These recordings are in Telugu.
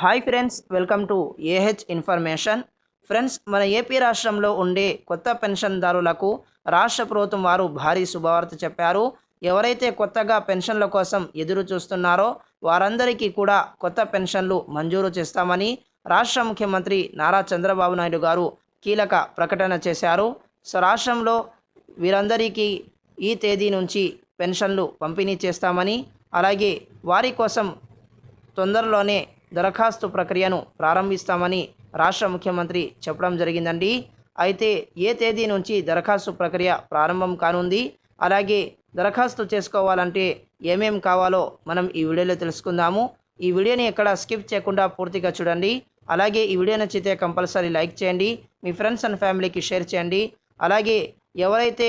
Hi friends welcome to AH information. Friends మన ఏపీ రాష్ట్రంలో ఉండే కొత్త పెన్షన్దారులకు రాష్ట్ర ప్రభుత్వం వారు భారీ శుభవార్త చెప్పారు. ఎవరైతే కొత్తగా పెన్షన్ల కోసం ఎదురు చూస్తున్నారో వారందరికీ కూడా కొత్త పెన్షన్లు మంజూరు చేస్తామని రాష్ట్ర ముఖ్యమంత్రి నారా చంద్రబాబు నాయుడు గారు కీలక ప్రకటన చేశారు. సో రాష్ట్రంలో వీరందరికీ ఈ తేదీ నుంచి పెన్షన్లు పంపిణీ చేస్తామని అలాగే వారి కోసం తొందరలోనే దరఖాస్తు ప్రక్రియను ప్రారంభిస్తామని రాష్ట్ర ముఖ్యమంత్రి చెప్పడం జరిగిందండి. అయితే ఏ తేదీ నుంచి దరఖాస్తు ప్రక్రియ ప్రారంభం కానుంది? అలాగే దరఖాస్తు చేసుకోవాలంటే ఏమేం కావాలో మనం ఈ వీడియోలో తెలుసుకుందాము. ఈ వీడియోని ఎక్కడ స్కిప్ చేయకుండా పూర్తిగా చూడండి. అలాగే ఈ వీడియో నచ్చితే కంపల్సరీ లైక్ చేయండి. మీ ఫ్రెండ్స్ అండ్ ఫ్యామిలీకి షేర్ చేయండి. అలాగే ఎవరైతే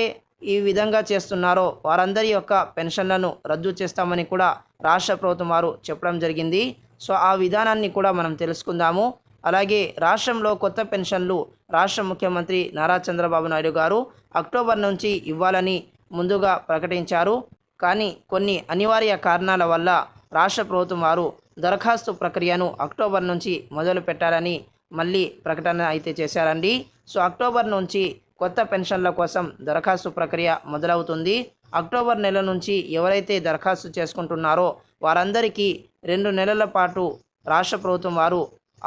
ఈ విధంగా చేస్తున్నారో వారందరి యొక్క పెన్షన్లను రద్దు చేస్తామని కూడా రాష్ట్ర ప్రభుత్వం వారు చెప్పడం జరిగింది. సో ఆ విధానాన్ని కూడా మనం తెలుసుకుందాము. అలాగే రాష్ట్రంలో కొత్త పెన్షన్లు రాష్ట్ర ముఖ్యమంత్రి నారా చంద్రబాబు నాయుడు గారు అక్టోబర్ నుంచి ఇవ్వాలని ముందుగా ప్రకటించారు. కానీ కొన్ని అనివార్య కారణాల వల్ల రాష్ట్ర ప్రభుత్వం వారు దరఖాస్తు ప్రక్రియను అక్టోబర్ నుంచి మొదలు పెట్టాలని మళ్ళీ ప్రకటన అయితే చేశారండి. సో అక్టోబర్ నుంచి కొత్త పెన్షన్ల కోసం దరఖాస్తు ప్రక్రియ మొదలవుతుంది. అక్టోబర్ నెల నుంచి ఎవరైతే దరఖాస్తు చేసుకుంటున్నారో వారందరికీ రెండు నెలల పాటు రాష్ట్ర ప్రభుత్వం వారు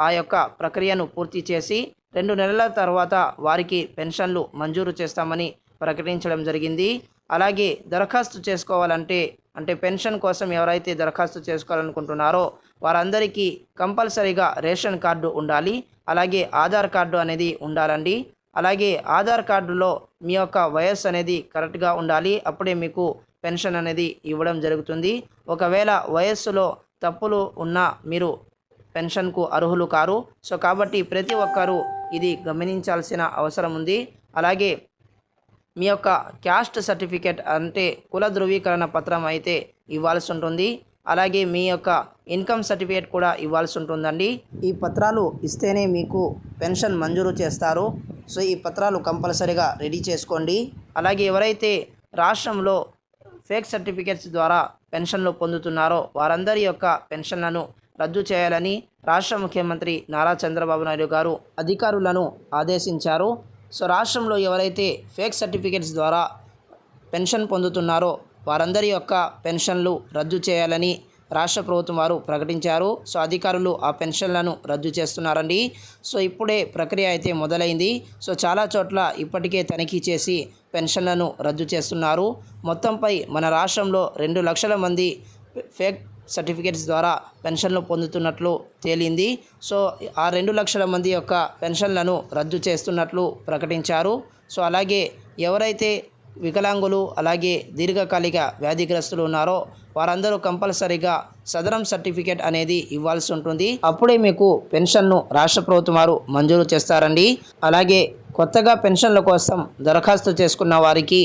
ఆ యొక్క ప్రక్రియను పూర్తి చేసి రెండు నెలల తర్వాత వారికి పెన్షన్లు మంజూరు చేస్తామని ప్రకటించడం జరిగింది. అలాగే దరఖాస్తు చేసుకోవాలంటే అంటే పెన్షన్ కోసం ఎవరైతే దరఖాస్తు చేసుకోవాలనుకుంటున్నారో వారందరికీ కంపల్సరీగా రేషన్ కార్డు ఉండాలి. అలాగే ఆధార్ కార్డు అనేది ఉండాలండి. అలాగే ఆధార్ కార్డులో మీ యొక్క వయస్సు అనేది కరెక్ట్గా ఉండాలి. అప్పుడే మీకు పెన్షన్ అనేది ఇవ్వడం జరుగుతుంది. ఒకవేళ వయస్సులో తప్పులు ఉన్నా మీరు పెన్షన్కు అర్హులు కారు. సో కాబట్టి ప్రతి ఒక్కరూ ఇది గమనించాల్సిన అవసరం ఉంది. అలాగే మీ యొక్క క్యాస్ట్ సర్టిఫికేట్ అంటే కుల ధృవీకరణ పత్రం అయితే ఇవ్వాల్సి ఉంటుంది. అలాగే మీ యొక్క ఇన్కమ్ సర్టిఫికేట్ కూడా ఇవ్వాల్సి ఉంటుందండి. ఈ పత్రాలు ఇస్తేనే మీకు పెన్షన్ మంజూరు చేస్తారు. సో ఈ పత్రాలు కంపల్సరీగా రెడీ చేసుకోండి. అలాగే ఎవరైతే రాష్ట్రంలో ఫేక్ సర్టిఫికేట్స్ ద్వారా పెన్షన్లు పొందుతున్నారో వారందరి యొక్క పెన్షన్లను రద్దు చేయాలని రాష్ట్ర ముఖ్యమంత్రి నారా చంద్రబాబు నాయుడు గారు అధికారులను ఆదేశించారు. సో రాష్ట్రంలో ఎవరైతే ఫేక్ సర్టిఫికేట్స్ ద్వారా పెన్షన్ పొందుతున్నారో వారందరి యొక్క పెన్షన్లు రద్దు చేయాలని రాష్ట్ర ప్రభుత్వం వారు ప్రకటించారు. సో అధికారులు ఆ పెన్షన్లను రద్దు చేస్తున్నారండి. సో ఇప్పుడే ప్రక్రియ అయితే మొదలైంది. సో చాలా చోట్ల ఇప్పటికే తనిఖీ చేసి పెన్షన్లను రద్దు చేస్తున్నారు. మొత్తంపై మన రాష్ట్రంలో రెండు లక్షల మంది ఫేక్ సర్టిఫికేట్స్ ద్వారా పెన్షన్లు పొందుతున్నట్లు తేలింది. సో ఆ రెండు లక్షల మంది యొక్క పెన్షన్లను రద్దు చేస్తున్నట్లు ప్రకటించారు. సో అలాగే ఎవరైతే వికలాంగులు అలాగే దీర్ఘకాలిక వ్యాధిగ్రస్తులు ఉన్నారో వారందరూ కంపల్సరీగా సదరం సర్టిఫికేట్ అనేది ఇవ్వాల్సి ఉంటుంది. అప్పుడే మీకు పెన్షన్ను రాష్ట్ర ప్రభుత్వం వారు మంజూరు చేస్తారండి. అలాగే కొత్తగా పెన్షన్ల కోసం దరఖాస్తు చేసుకున్న వారికి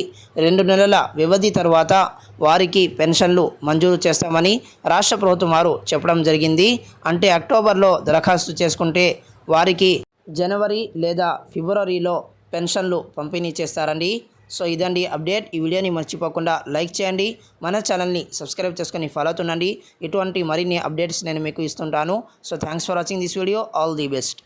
రెండు నెలల వ్యవధి తర్వాత వారికి పెన్షన్లు మంజూరు చేస్తామని రాష్ట్ర ప్రభుత్వం వారు చెప్పడం జరిగింది. అంటే అక్టోబర్లో దరఖాస్తు చేసుకుంటే వారికి జనవరి లేదా ఫిబ్రవరిలో పెన్షన్లు పంపిణీ చేస్తారండి. సో ఇదండి అప్డేట్. ఈ వీడియోని మర్చిపోకుండా లైక్ చేయండి. మన ఛానల్ని సబ్స్క్రైబ్ చేసుకొని ఫాలో అవుతుండండి ఇటువంటి మరిన్ని అప్డేట్స్ నేను మీకు ఇస్తుంటాను. So thanks for watching this video all the best